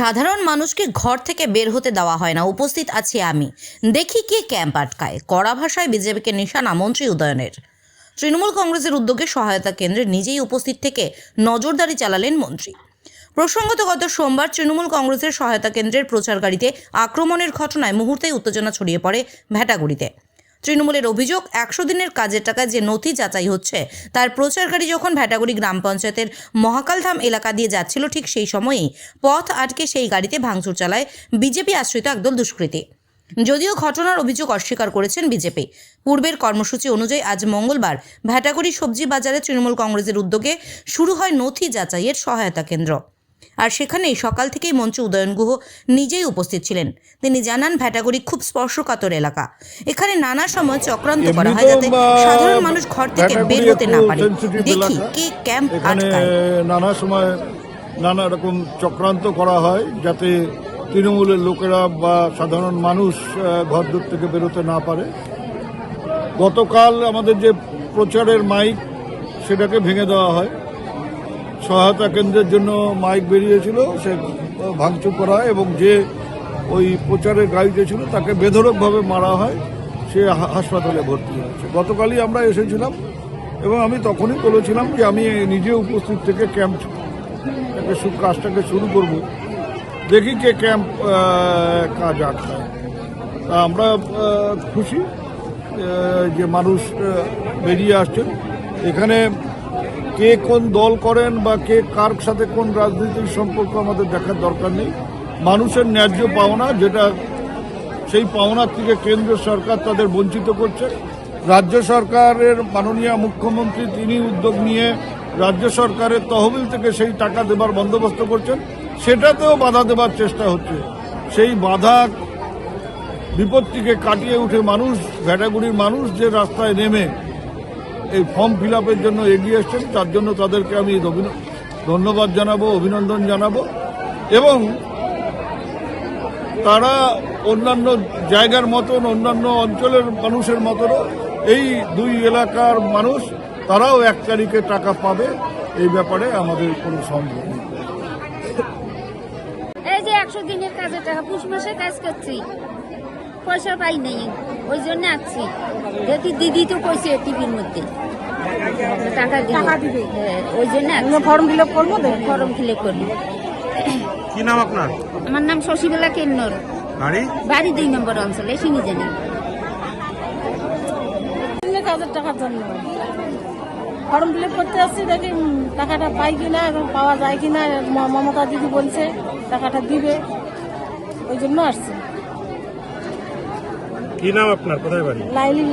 সাধারণ মানুষকে ঘর থেকে বের হতে দেওয়া হয় না। উপস্থিত আছি আমি। দেখি কে ক্যাম্প আটকায়। কড়া ভাষায় বিজেপিকে নিশানা মন্ত্রী উদয়নের। তৃণমূল কংগ্রেসের উদ্যোগে সহায়তা কেন্দ্রে নিজেই উপস্থিত থেকে নজরদারি চালালেন মন্ত্রী। প্রসঙ্গত গত সোমবার তৃণমূল কংগ্রেসের সহায়তা কেন্দ্রের প্রচার গাড়িতে আক্রমণের ঘটনায় মুহূর্তেই উত্তেজনা ছড়িয়ে পড়ে ভেটাগুড়িতে। তৃণমূলের অভিযোগ, একশো দিনের কাজের টাকা যে নথি যাচাই হচ্ছে, তার প্রচারকারী যখন ভ্যাটাগুড়ি গ্রাম পঞ্চায়েতের মহাকালধাম এলাকা দিয়ে যাচ্ছিল ঠিক সেই সময়েই পথ আটকে সেই গাড়িতে ভাঙচুর চালায় বিজেপি আশ্রিত একদল দুষ্কৃতী। যদিও ঘটনার অভিযোগ অস্বীকার করেছেন বিজেপি। পূর্বের কর্মসূচি অনুযায়ী আজ মঙ্গলবার ভ্যাটাগুড়ি সবজি বাজারে তৃণমূল কংগ্রেসের উদ্যোগে শুরু হয় নথি যাচাইয়ের সহায়তা কেন্দ্র। আর সেখানেই সকাল থেকেই মন্ত্রী উদয়ন গুহ নিজেই উপস্থিত ছিলেন। তিনি জানান ভ্যাটাগুড়ি খুব স্পর্শকাতর এলাকা। এখানে নানা সময় চক্রান্ত করা হয় যাতে সাধারণ মানুষ ঘর থেকে বের হতে না পারে। দেখি কে ক্যাম্প আটকায়। নানা সময় নানা রকম চক্রান্ত করা হয় যাতে তৃণমূলের লোকেরা বা সাধারণ মানুষ আহ, ঘরদূর থেকে বেরোতে না পারে। গতকাল আমাদের যে প্রচারের মাইক সেটাকে ভেঙে দেওয়া হয়। সহায়তা কেন্দ্রের জন্য মাইক বেরিয়েছিল, সে ভাঙচুর করা হয় এবং যে ওই প্রচারের গাড়িতে ছিল তাকে বেধরকভাবে মারা হয়, সে হাসপাতালে ভর্তি হয়েছে। গতকালই আমরা এসেছিলাম এবং আমি তখনই বলেছিলাম যে আমি নিজে উপস্থিত থেকে ক্যাম্প কাজটাকে শুরু করব। দেখি কে ক্যাম্প কাজ আটকায়। তা আমরা খুশি যে মানুষ বেরিয়ে আসছেন। এখানে কে কোন দল করেন বা কে কার সাথে কোন রাজনৈতিক সম্পর্ক আমাদের দেখার দরকার নেই। মানুষের ন্যায্য পাওনা, যেটা সেই পাওনার থেকে কেন্দ্র সরকার তাদের বঞ্চিত করছে। রাজ্য সরকারের মাননীয় মুখ্যমন্ত্রী তিনি উদ্যোগ নিয়ে রাজ্য সরকারের তহবিল থেকে সেই টাকা দেবার বন্দোবস্ত করছেন। সেটাতেও বাধা দেবার চেষ্টা হচ্ছে। সেই বাধা বিপত্তিকে কাটিয়ে উঠে মানুষ ভ্যাটাগুড়ির মানুষ যে রাস্তায় নেমে এই ফর্ম ফিল জন্য এগিয়ে এসছেন। তার জন্য তাদেরকে আমি ধন্যবাদ জানাব, অভিনন্দন জানাব। এবং তারা অন্যান্য জায়গার মতন, অন্যান্য অঞ্চলের মানুষের মতনও এই দুই এলাকার মানুষ, তারাও এক তারিখে টাকা পাবে। এই ব্যাপারে আমাদের কোনো সন্দেহ নেই। এই যে একশো দিনের কাজ করছি। পয়সা পাই নাই, ওই জন্য আসছি। দেখি দিদি তো কইছে টিভির মধ্যে। টাকা দিবে। টাকা দিবে। হ্যাঁ, ওই জন্য আমরা ফর্ম ফিল আপ করব তো ফর্ম ফিলে করি কি নাম আপনার? আমার নাম শশীবেলা কেন্নর। বাড়ি? বাড়ি দুই নম্বর অঞ্চলে সিনি জানি কাজের টাকার জন্য। ফর্ম ফিল আপ করতে আসছি দেখি টাকাটা পাই কিনা এবং পাওয়া যায় কিনা মমতা দিদি বলছে টাকাটা দিবে। ওই জন্য আসছি। কি নাম আপনার? কোথায় বাড়ি? লাইলি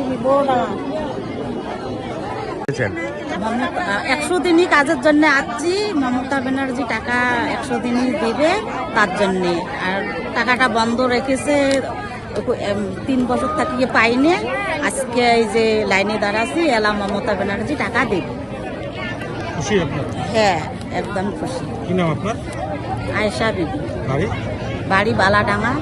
বউডাঙা একশো দিনই কাজের জন্য আসছি। মমতা ব্যানার্জি টাকা একশো দিনই দেবে তার জন্যে। আর টাকাটা বন্ধ রেখেছে তিন বছর থাকিয়ে পাইনি। আজকে এই যে লাইনে দাঁড়াচ্ছি এলা মমতা ব্যানার্জি টাকা দেবে। খুশি হ্যাঁ একদম খুশি। কি নাম আপনার? আয়সা বিবি। বাড়ি? বাড়ি বালাডাঙ্গা।